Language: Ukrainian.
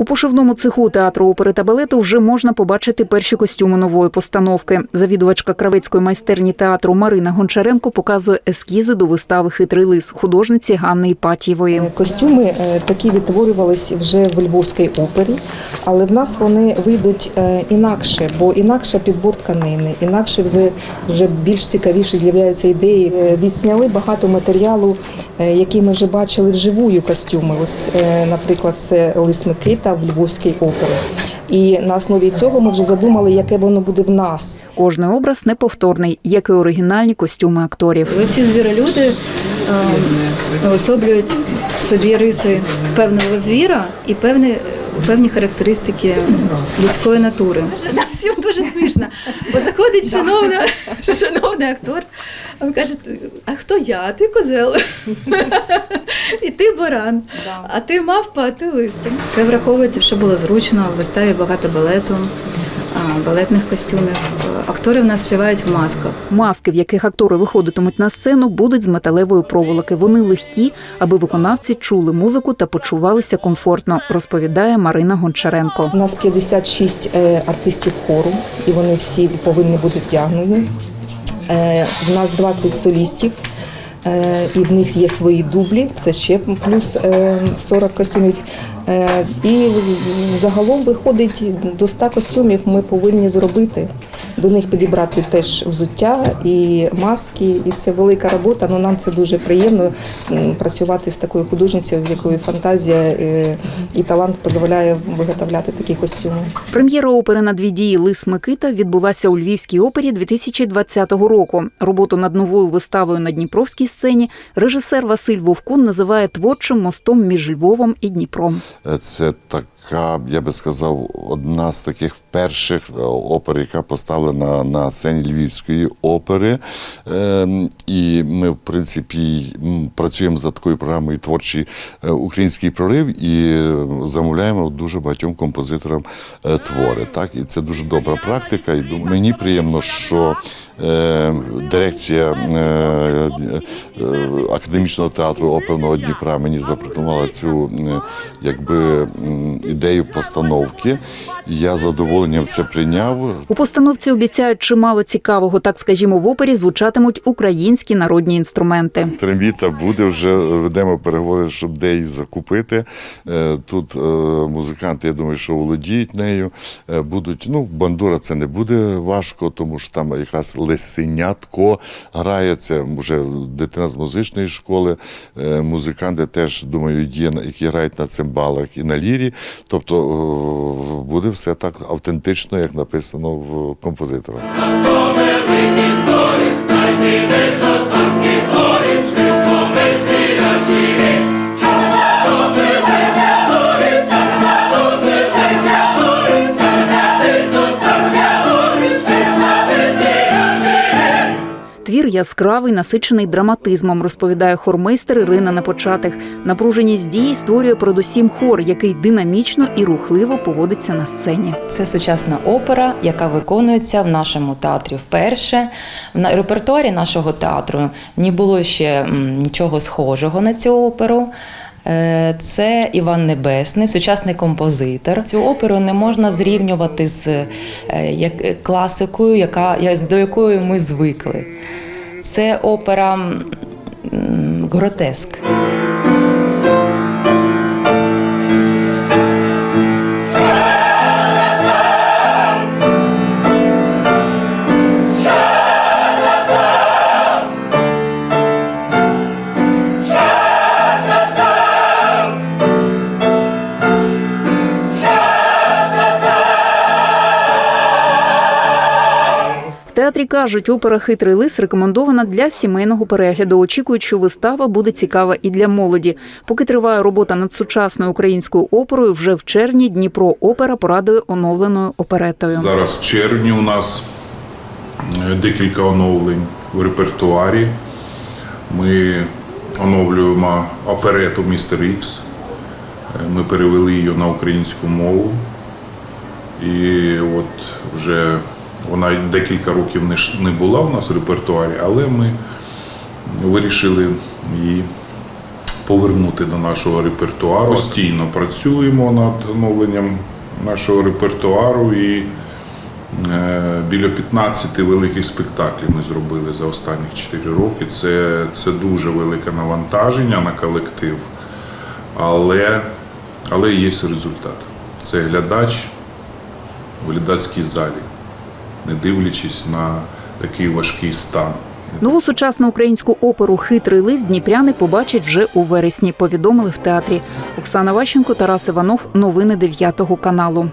У пошивному цеху театру опери та балету вже можна побачити перші костюми нової постановки. Завідувачка кравецької майстерні театру Марина Гончаренко показує ескізи до вистави Хитрий лис художниці Ганни Іпатієвої. Костюми е, такі відтворювалися вже в Львовській опері, але в нас вони вийдуть е, інакше, бо інакша підбор тканини, інакше вже, вже більш цікавіші з'являються ідеї. Е, Відсняли багато матеріалу, е, який ми вже бачили вживую костюми. Ось, е, наприклад, це лис Микита в Львовській опері. І на основі цього ми вже задумали, яке воно буде в нас. Кожний образ неповторний, як і оригінальні костюми акторів. Ці звіролюди е, особлюють в собі риси певного звіра і певні, певні характеристики людської натури. Всім дуже смішно. Бо заходить шановна, шановний актор, а він каже, а хто я? Ти козел. І ти баран, а ти мавпа, а ти лист. Все враховується, що було зручно. В виставі багато балету, балетних костюмів. Актори в нас співають в масках. Маски, в яких актори виходитимуть на сцену, будуть з металевої проволоки. Вони легкі, аби виконавці чули музику та почувалися комфортно, розповідає Марина Гончаренко. У нас 56 е, артистів хору, і вони всі повинні бути вдягнені. Е, В нас 20 солістів, е, і в них є свої дублі, це ще плюс е, 40 костюмів. Е, І загалом виходить до 100 костюмів ми повинні зробити. До них підібрати теж взуття і маски, і це велика робота. але нам це дуже приємно працювати з такою художницею, в якої фантазія е, і талант дозволяє виготовляти такі костюми. Прем'єра опери на дві дії Лис Микита відбулася у Львівській опері 2020 року. Роботу над новою виставою на Дніпровській сцені режисер Василь Вовкун називає творчим мостом між Львовом і Дніпром. Е, Це така, я би сказав, одна з таких перших е, опер, яка поставлена на сцені Львівської опери. Ем, І ми, в принципі, працюємо за такою програмою творчий е, український прорив і е, замовляємо дуже багатьом композиторам твори. Так? І це дуже добра практика. І мені приємно, що дирекція академічного театру оперного Дніпра мені запропонувала цю якби ідею постановки. І я з задоволенням це прийняв. У постановці обіцяють чимало цікавого, так скажімо, в опері звучатимуть українські народні інструменти. Трембіта буде вже ведемо переговори, щоб де її закупити. Е, Тут е, музиканти, я думаю, що володіють нею. Е, Будуть, ну, бандура це не буде важко, тому що там якраз лисенятко грає. Це вже дитина з музичної школи. Музиканти теж, думаю, є, які грають на цимбалах і на лірі. Тобто е, буде все так автентично, як написано в композитора. Твір яскравий, насичений драматизмом, розповідає хормейстер Ірина Непочатих. Напруженість дії створює передусім хор, який динамічно і рухливо поводиться на сцені. Це сучасна опера, яка виконується в нашому театрі вперше. В репертуарі нашого театру не було ще нічого схожого на цю оперу. Е, Це Іван Небесний, сучасний композитор. Цю оперу не можна зрівнювати з е, е, класикою, яка, до якої ми звикли. Це опера гротеск. Театрі кажуть, опера Хитрий лис рекомендована для сімейного перегляду. Очікують, що вистава буде цікава і для молоді. Поки триває робота над сучасною українською оперою, вже в червні Дніпро опера порадує оновленою оперетою. Зараз в червні у нас е, декілька оновлень в репертуарі. Ми оновлюємо оперету Містер Ікс. Е, Ми перевели її на українську мову. І от вже вона декілька років не була у нас в репертуарі, але ми вирішили її повернути до нашого репертуару. Постійно працюємо над оновленням нашого репертуару і е, біля 15 великих спектаклів ми зробили за останні 4 роки. Це, це дуже велике навантаження на колектив, але, але є результат. Це глядач в глядацькій залі, не дивлячись на такий важкий стан. Нову сучасну українську оперу Хитрий лист дніпряни побачать вже у вересні. Повідомили в театрі. Оксана Ващенко, Тарас Іванов. Новини 9 каналу.